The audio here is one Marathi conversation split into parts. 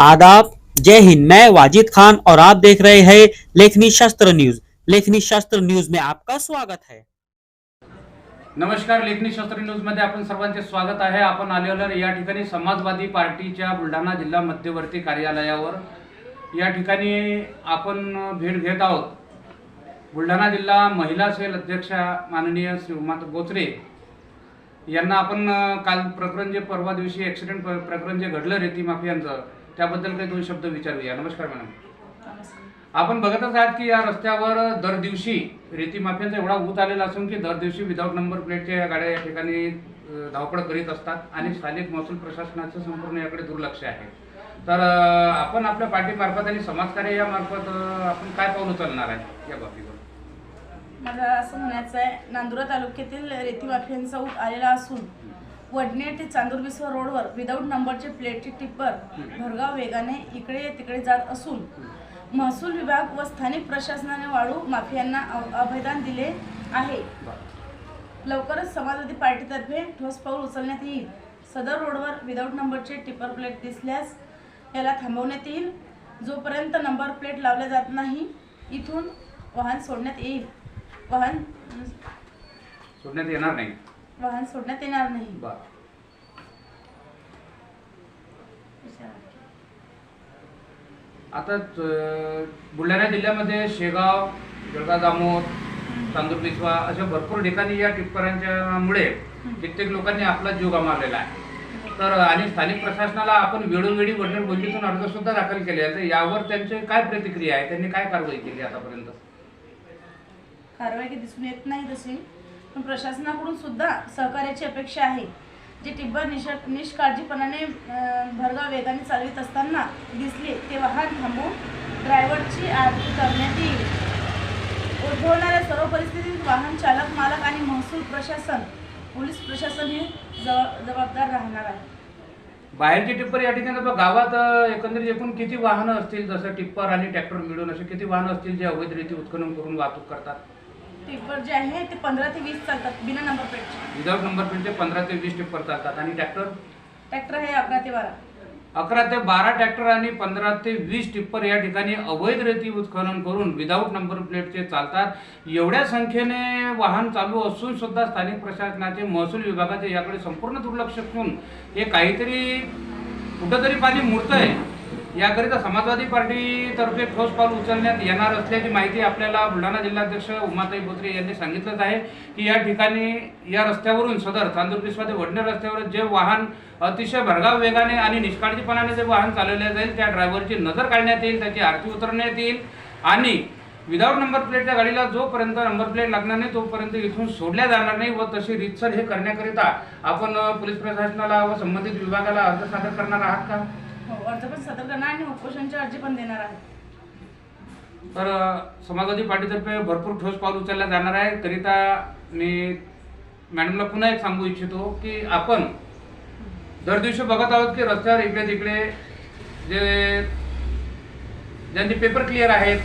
आदाब। जय हिंद। मैं वाजिद खान और आप देख रहे हैं लेखनी शास्त्र न्यूज। लेखनी शास्त्र न्यूज में आपका स्वागत है। नमस्कार लेखनी शास्त्र न्यूजमध्ये आपण सर्वांचे स्वागत आहे. आपण आलेलो या ठिकाणी समाजवादी पार्टीच्या बुलढाणा जिल्हा मध्यवर्ती कार्यालयावर. या ठिकाणी आपण भेट घेत आहोत. बुलढाणा जिल्हा महिला सेल अध्यक्षा माननीय श्री उमात यांना आपण काल प्रकरण जे परवा दिवशी ॲक्सिडेंट प्रकरण जे घडलं रेती माफियांचं त्याबद्दल काही दोन शब्द विचारूया. नमस्कार मॅडम. आपण बघतच आहात की या रस्त्यावर दर दिवशी रेती माफियांचा एवढा ऊत आलेला असून की दर दिवशी विदाऊट नंबर प्लेटच्या या गाड्या या ठिकाणी धावपळ करीत असतात आणि स्थानिक महसूल प्रशासनाचं संपूर्ण याकडे दुर्लक्ष आहे. तर आपण आपल्या पार्टीमार्फत आणि समाजकार्य या मार्फत अ, आपण काय पाऊल उचलणार आहे या बाबतीवर? मला असं म्हणायचं आहे नांदुरा तालुक्यातील रेती माफियांचा ऊट आलेला असून वडणे ते चांदूर बिस्वा रोडवर विदाऊट नंबरचे प्लेटचे टिप्पर भरगाव वेगाने इकडे तिकडे जात असून महसूल विभाग व स्थानिक प्रशासनाने वाळू माफियांना अव- अभयदान दिले आहे. लवकरच समाजवादी पार्टीतर्फे ठोस पाऊल उचलण्यात येईल. सदर रोडवर विदाऊट नंबरचे टिप्पर प्लेट दिसल्यास याला थांबवण्यात येईल. जोपर्यंत नंबर प्लेट लावल्या जात नाही इथून वाहन सोडण्यात येईल. वाहन सोडण्यात येणार नाही. वाहन सोडण्यात येणार नाही. बरं. आता अ, बुलढाणा जिल्ह्यामध्ये शेगाव जळगाव जामोद चांदूर बिस्वा अशा भरपूर ठिकाणी या टिप्परांच्या मुळे कित्येक लोकांनी आपला जीव गमावलेला आहे. तर आणि स्थानिक प्रशासनाला आपण वेळोवेळी वडील बोललीतून अर्ज सुद्धा दाखल केले आहे. तर यावर त्यांची काय प्रतिक्रिया आहे? त्यांनी काय कारवाई केली आतापर्यंत? कारवाई काही दिसून येत नाही तशी. पण प्रशासनाकडून सुद्धा सहकार्याची अपेक्षा आहे. जे टिब्बर निश निष्काळजीपणाने भरगाव वेगाने चालवित असताना दिसले ते वाहन थांबवून ड्रायव्हरची आरती करण्यात येईल. उद्भवणाऱ्या सर्व परिस्थितीत वाहन चालक मालक आणि महसूल प्रशासन पोलीस प्रशासन हे जबाबदार राहणार आहे. बाहेरचे टिप्पर या ठिकाणी बघा, गावात एकंदरीत एकूण किती वाहनं असतील जसं टिप्पर आणि ट्रॅक्टर मिळून असे किती वाहनं असतील जे अवैधरित्या उत्खनन करून वाहतूक करतात? टिप्पर जे आहे ते पंधरा ते वीस चालतात बिना नंबर प्लेटचे विदाऊट नंबर प्लेटचे पंधरा ते वीस टिप्पर चालतात. आणि ट्रॅक्टर ट्रॅक्टर हे अकरा ते बारा. अकरा ते बारा ट्रॅक्टर आणि पंधरा ते वीस टिप्पर या ठिकाणी अवैध रेती उत्खनन करून विदाऊट नंबर प्लेटचे चालतात. एवढ्या संख्येने वाहन चालू असून सुद्धा स्थानिक प्रशासनाचे महसूल विभागाचे याकडे संपूर्ण दुर्लक्ष करून हे काहीतरी कुठंतरी पाणी मुरत आहे याकरिता समाजवादी पार्टीतर्फे ठोस पाऊल उचलण्यात येणार असल्याची माहिती आपल्याला बुलढाणा जिल्हाध्यक्ष उमाताई बोत्रे यांनी सांगितलंच आहे की या ठिकाणी या रस्त्यावरून सदर चांदूर ते वडणे रस्त्यावर जे वाहन अतिशय भरगाव वेगाने आणि निष्काळजीपणाने जे वाहन चालवले जाईल त्या ड्रायव्हरची नजर काढण्यात येईल त्याची आरती उतरण्यात येईल आणि विदाऊट नंबर प्लेटच्या गाडीला जोपर्यंत नंबर प्लेट लागणार नाही तोपर्यंत इथून सोडल्या जाणार नाही व तशी रितसर हे करण्याकरिता आपण पोलीस प्रशासनाला व संबंधित विभागाला अर्ज सादर करणार आहात का? हो अर्ज पण सदर करणार आणि उपोषणची अर्जी पण देणार आहे. तर समाजवादी पार्टीतर्फे भरपूर ठोस पाऊल उचलल्या जाणार आहे. करिता मी मॅडमला पुन्हा एक सांगू इच्छितो की आपण दर दिवशी बघत आहोत की रस्त्यावर इकडे तिकडे जे ज्यांचे पेपर क्लिअर आहेत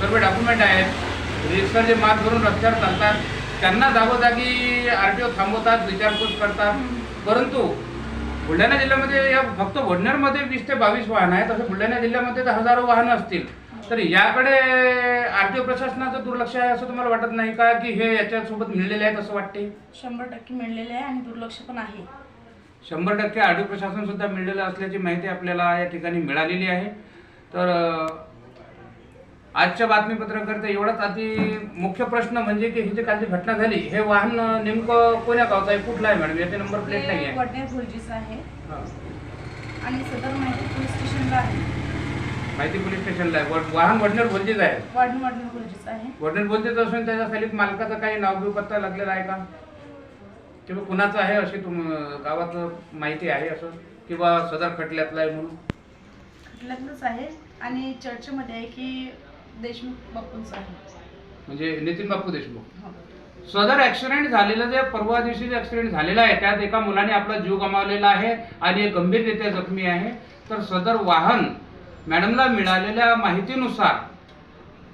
सर्व डॉक्युमेंट आहेत रिक्षा जे माल भरून रस्त्यावर चालतात त्यांना जागोजागी आर टी ओ थांबवतात विचारपूस करतात. परंतु बुलढाणा जिल्ह्यामध्ये या फक्त वडनेरमध्ये वीस ते बावीस वाहनं आहेत. तसं बुलढाणा जिल्ह्यामध्ये तर हजारो वाहनं असतील. तर याकडे आर टी ओ प्रशासनाचं दुर्लक्ष आहे असं तुम्हाला वाटत नाही का? की हे याच्यासोबत मिळलेले आहेत असं वाटते शंभर टक्के मिळलेले आहे आणि दुर्लक्ष पण आहे. शंभर टक्के आर टी ओ प्रशासन सुद्धा मिळलेलं असल्याची माहिती आपल्याला या ठिकाणी मिळालेली आहे. तर आजच्या बातमीपत्राकरता एवढाच अति मुख्य प्रश्न म्हणजे की ही जी काल जी घटना झाली हे वाहन नेमकं कोण्या गावचं आहे? कुठलं आहे मॅडम? याचे नंबर प्लेट नाही हे आहे वडनेर आहे. आणि सदर माहिती पोलीस स्टेशनला आहे. माहिती पोलीस स्टेशनला आहे. वड- वाहन वडनेर बोलचीच आहे. वडनेर आहे. वडनेर बोलचीच असून त्याच्याखाली मालकाचं काही नाव बिव पत्ता लागलेला आहे का? किंवा कुणाचं आहे अशी तुम गावात माहिती आहे असं? किंवा सदर खटल्यातलं आहे म्हणून? खटल्यातलंच आहे. आणि चर्चेमध्ये आहे की देशमुख बापूंचं आहे. म्हणजे नितीन बापू देशमुख. हो. सदर ऍक्सिडेंट झालेलं जे परवा दिवशी जे ऍक्सिडेंट झालेला आहे त्यात एका मुलाने आपला जीव गमावलेला आहे आणि एक गंभीररित्या जखमी आहे. तर सदर वाहन मॅडमला मिळालेल्या माहितीनुसार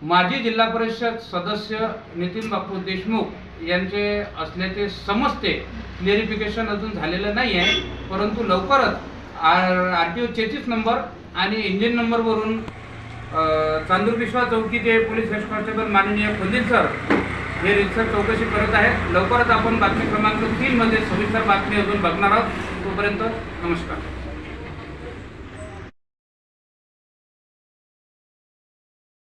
माजी जिल्हा परिषद सदस्य नितीन बापू देशमुख यांचे असल्याचे समजते क्लिअरिफिकेशन अजून झालेलं नाही आहे परंतु लवकरच आर आर टी ओ चेतीस नंबर आणि इंजिन नंबरवरून चांदूर विश्वा चौकीचे पोलीस हेड कॉन्स्टेबल माननीय फुंदिल सर हे रिसर चौकशी करत आहेत. लवकरच आपण बातमी क्रमांक तीनमध्ये सविस्तर बातमी अजून बघणार आहोत. तोपर्यंत नमस्कार.